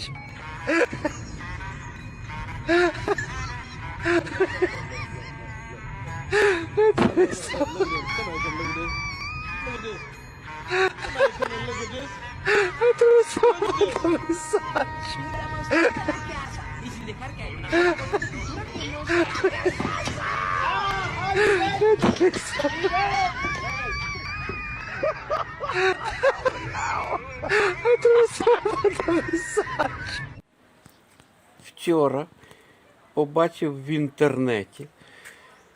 kardeşim. Вчора побачив в інтернеті,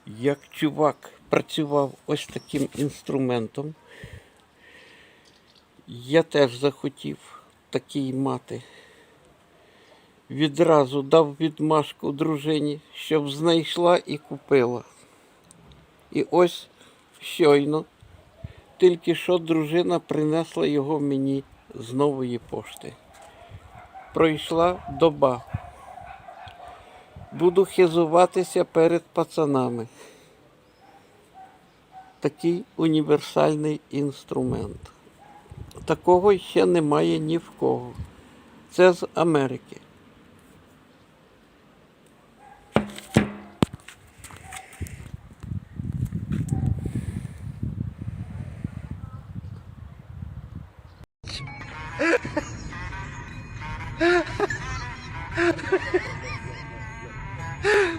як чувак працював ось таким інструментом. Я теж захотів такий мати. Відразу дав відмашку дружині, щоб знайшла і купила. І ось щойно, тільки що дружина принесла його мені з нової пошти. Пройшла доба. Буду хизуватися перед пацанами. Такий універсальний інструмент. Такого ще немає ні в кого. Це з Америки.